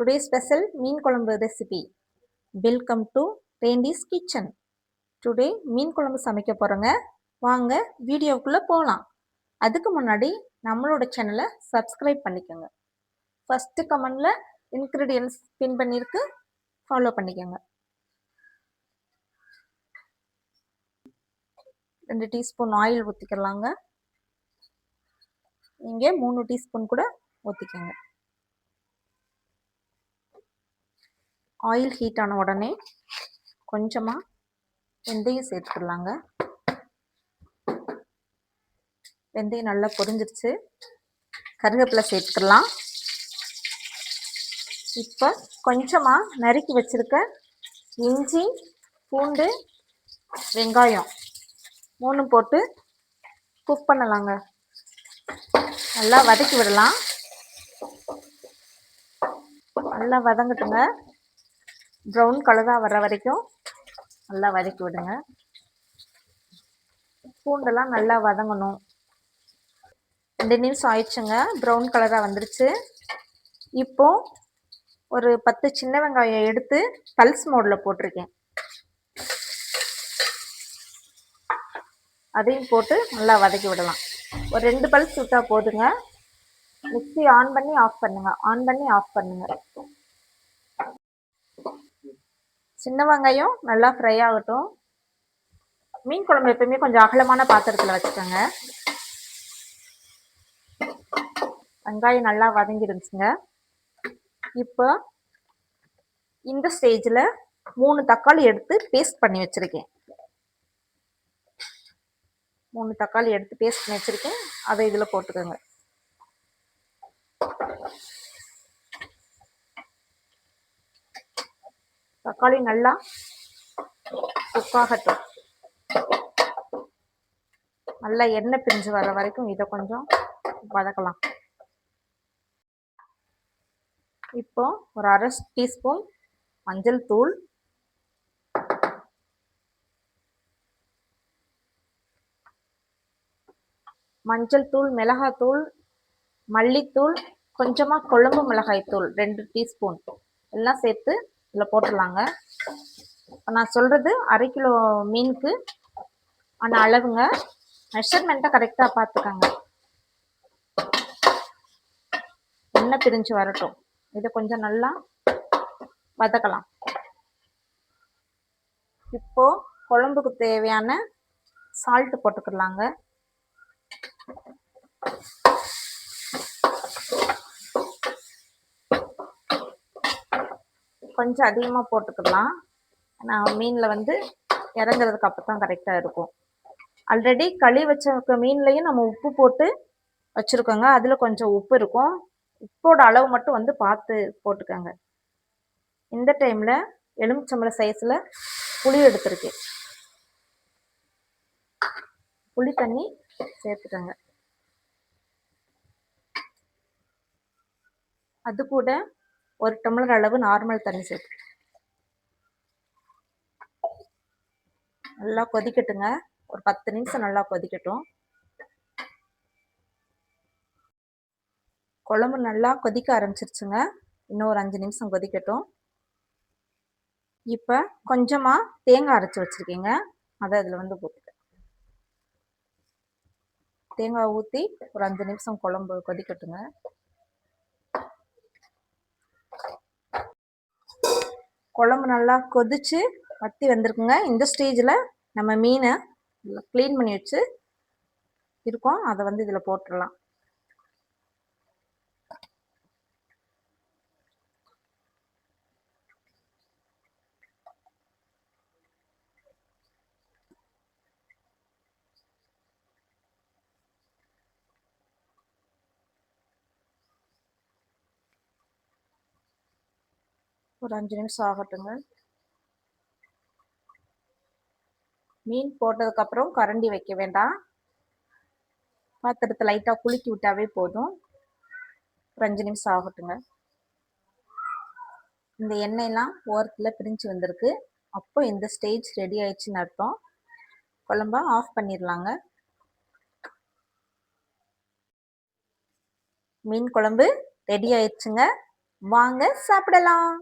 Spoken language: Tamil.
டுடே ஸ்பெஷல் மீன் குழம்பு recipe welcome to Randy's kitchen today மீன் குழம்பு சமைக்க போகிறோங்க வாங்க வீடியோக்குள்ளே போகலாம் அதுக்கு முன்னாடி நம்மளோட சேனலை சப்ஸ்கிரைப் பண்ணிக்கோங்க. ஃபஸ்ட்டு கமெண்டில் இன்க்ரீடியன்ஸ் பின் பண்ணியிருக்கு ஃபாலோ பண்ணிக்கோங்க. ரெண்டு டீஸ்பூன் ஆயில் ஊற்றிக்கலாங்க இங்கே மூணு டீஸ்பூன் கூட ஊற்றிக்கோங்க ஆயில் ஹீட் ஆன உடனே கொஞ்சமாக வெந்தயம் சேர்த்துடலாங்க வெந்தயம் நல்லா பொரிஞ்சிருச்சு. கருவேப்பிலை சேர்த்துடலாம் இப்போ கொஞ்சமாக நறுக்கி வச்சுருக்க இஞ்சி பூண்டு வெங்காயம் மூணு போட்டு குக் பண்ணலாங்க. நல்லா வதக்கி விடலாம். நல்லா வதங்கட்டுங்க. ப்ரௌன் கலராக வர வரைக்கும் நல்லா வதக்கி விடுங்க. பூண்டெல்லாம் நல்லா வதங்கணும். ரெண்டு நிமிஷம் ஆயிடுச்சுங்க. ப்ரௌன் கலராக வந்துருச்சு. இப்போ ஒரு பத்து சின்ன வெங்காயம் எடுத்து பல்ஸ் மோடில் போட்டிருக்கேன். அதையும் போட்டு நல்லா வதக்கி விடலாம். ஒரு ரெண்டு பல்ஸ் விட்டால் போதுங்க. மிக்ஸி ஆன் பண்ணி ஆஃப் பண்ணுங்கள் ஆன் பண்ணி ஆஃப் பண்ணுங்கள் சின்ன வெங்காயம் நல்லா ஃப்ரை ஆகட்டும். மீன் குழம்பு எப்பயுமே கொஞ்சம் அகலமான பாத்திரத்தில் வச்சுக்கோங்க. வெங்காயம் நல்லா வதங்கிருந்துச்சுங்க இப்போ இந்த ஸ்டேஜில் மூணு தக்காளி எடுத்து பேஸ்ட் பண்ணி வச்சுருக்கேன். மூணு தக்காளி எடுத்து பேஸ்ட் பண்ணி வச்சுருக்கேன். அதை இதில் போட்டுக்கோங்க. தக்காளி நல்லா குக்காகட்டும் நல்லா எண்ணெய் பிரிஞ்சு வர வரைக்கும் இதை கொஞ்சம் வதக்கலாம். இப்போ ஒரு அரை டீஸ்பூன் மஞ்சள் தூள். மஞ்சள் தூள் மிளகாத்தூள் மல்லித்தூள் கொஞ்சமாக குழம்பு மிளகாய் தூள் ரெண்டு டீஸ்பூன். எல்லாம் சேர்த்து இதில் போட்டுடலாங்க. இப்போ நான் சொல்கிறது அரை கிலோ மீனுக்கு ஆன அளவுங்க. மெஷர்மெண்ட்டை கரெக்டாக பார்த்துக்கோங்க எண்ணெய் பிரிஞ்சு வரட்டும். இதை கொஞ்சம் நல்லா வதக்கலாம். இப்போ குழம்புக்கு தேவையான சால்ட்டு போட்டுக்கலாங்க. கொஞ்சம் அதிகமாக போட்டுக்கலாம். நான் மீனில் வந்து இறங்குறதுக்கு அப்போ தான் கரெக்டாக இருக்கும். ஆல்ரெடி களி வச்ச மீன்லேயும் நம்ம உப்பு போட்டு வச்சுருக்கோங்க. அதில் கொஞ்சம் உப்பு இருக்கும். உப்போட அளவு மட்டும் வந்து பார்த்து போட்டுக்கோங்க. இந்த டைமில் எலுமிச்சம்பழம் சைஸில் புளி எடுத்திருக்கேன். புளி தண்ணி சேர்த்துக்கோங்க. அது கூட ஒரு டம்ளர் அளவு நார்மல் தண்ணி சேர்த்து. நல்லா கொதிக்கட்டுங்க. ஒரு பத்து நிமிஷம் நல்லா கொதிக்கட்டும். குழம்பு நல்லா கொதிக்க ஆரம்பிச்சிருச்சுங்க. இன்னும் ஒரு அஞ்சு நிமிஷம் கொதிக்கட்டும். இப்போ கொஞ்சமாக தேங்காய் அரைச்சி வச்சுருக்கீங்க. அதை அதில் வந்து ஊற்றுக்க தேங்காய் ஊற்றி ஒரு அஞ்சு நிமிஷம் குழம்பு கொதிக்கட்டுங்க. குழம்பு நல்லா கொதித்து வத்தி வந்திருக்குங்க. இந்த ஸ்டேஜில் நம்ம மீனை க்ளீன் பண்ணி வச்சு இருக்கோம். அதை வந்து இதில் போட்டுடலாம் ஒரு அஞ்சு நிமிஷம் ஆகட்டுங்க. மீன் போட்டதுக்கப்புறம் கரண்டி வைக்க வேண்டாம். பாத்திரத்தை லைட்டாக குலுக்கி விட்டாவே போதும். ஒரு அஞ்சு நிமிஷம் ஆகட்டுங்க. இந்த எண்ணெயெல்லாம் ஓரத்தில் பிரிஞ்சு வந்திருக்கு. அப்போ இந்த ஸ்டேஜ் ரெடி ஆயிடுச்சுன்னு அர்த்தம். குழம்ப ஆஃப் பண்ணிடலாங்க மீன் குழம்பு ரெடி ஆயிடுச்சுங்க. வாங்க சாப்பிடலாம்.